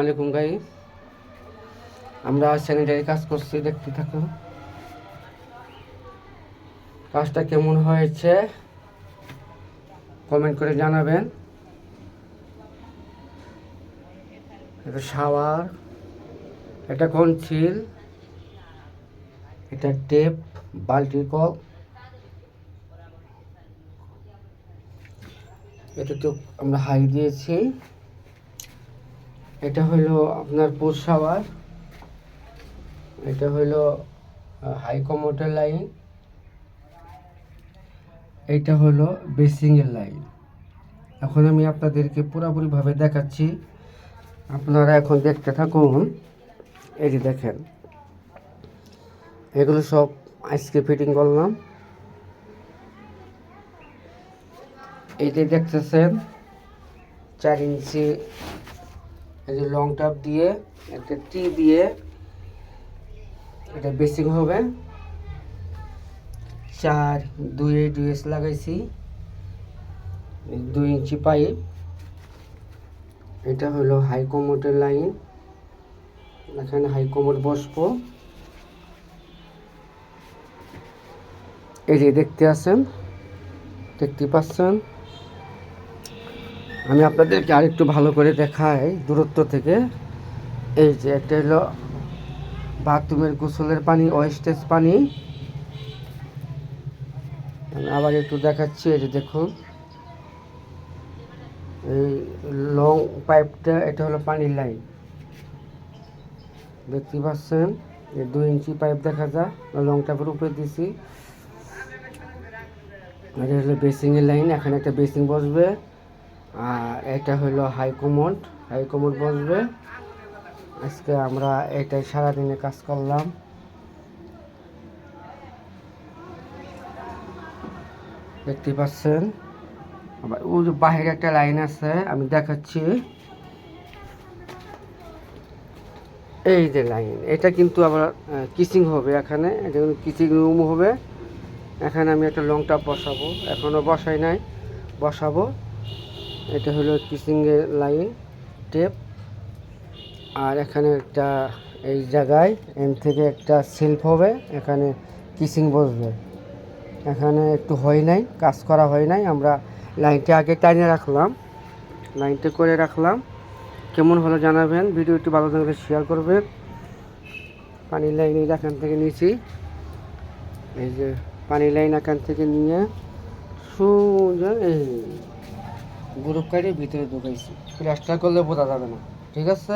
আলাইকুম গাই আমরা স্যানিটারি কাজ করছি, দেখতে থাকো। কাজটা কেমন হয়েছে? কমেন্ট করে জানাবেন। এটা শাওয়ার এটা কনসিল এটা টেপ বাল্টি কল। এটা তো আমরা হাই দিয়েছি। এটা হলো আপনার পোর শাওয়ার। এটা হলো হাই কমোটার লাইন। এটা হলো বেসিংয়ের লাইন। এখন আমি আপনাদেরকে পুরোপুরিভাবে দেখাচ্ছি। আপনারা এখন দেখতে থাকুন। এই যে দেখেন, এগুলো সব আজকে ফিটিং করলাম। এই যে দেখতেছেন, চার ইঞ্চি এই যে লং টাপ দিয়ে একটা টি দিয়ে এটা বেসিং হবে। চার, দুই ডিএস লাগাইছি। দুই ইঞ্চি পাইপ এটা হলো হাই কমোটের লাইন এখানে হাই কমোট বসবো। এই যে দেখতে আছেন? দেখতে পাচ্ছেন? আমি আপনাদেরকে আরেকটু ভালো করে দেখাই দূরত্ব থেকে। এই যে একটা হলো বাথরুমের গোসলের পানি, ওয়েস্টেজ পানি। আবার একটু দেখাচ্ছি, এই যে দেখুন। এই লং পাইপটা, এটা হলো পানির লাইন। দেখতে পাচ্ছেন? এই দুই ইঞ্চি পাইপ দেখা যায় লং টাইপের উপরে দিছি। এটা হলো বেসিংয়ের লাইন, এখানে একটা বেসিং বসবে। এটা হলো হাই কমোড হাই বসবে। আজকে আমরা এটাই সারাদিনে কাজ করলাম। দেখতে পাচ্ছেন? আবার ওই যে বাইরে একটা লাইন আছে, আমি দেখাচ্ছি। এই যে লাইন, এটা কিন্তু আবার কিচিং হবে এখানে। এটা কিচিং রুম হবে। এখানে আমি একটা লং টাপ বসাবো। এখনও বসাই নাই। বসাবো। এটা হলো কিচিংয়ের লাইন টেপ। আর এখানে একটা এই জায়গায় এম থেকে একটা সেলফ হবে, এখানে কিসিং বসবে। এখানে একটু হয় নাই, কাজ করা হয় নাই, আমরা লাইনটা আগে টাইনে রাখলাম। লাইনটা করে রাখলাম। কেমন হলো জানাবেন ভিডিওটি ভালো লাগলে শেয়ার করবেন। পানির লাইন এখান থেকে নিয়েছি। এই যে পানির লাইন এখান থেকে নিয়ে সোজা এই গ্রুপ কাটে ভিতরে ঢুকাইছি। প্লাস্টার করলে বোঝা যাবে না। ঠিক আছে?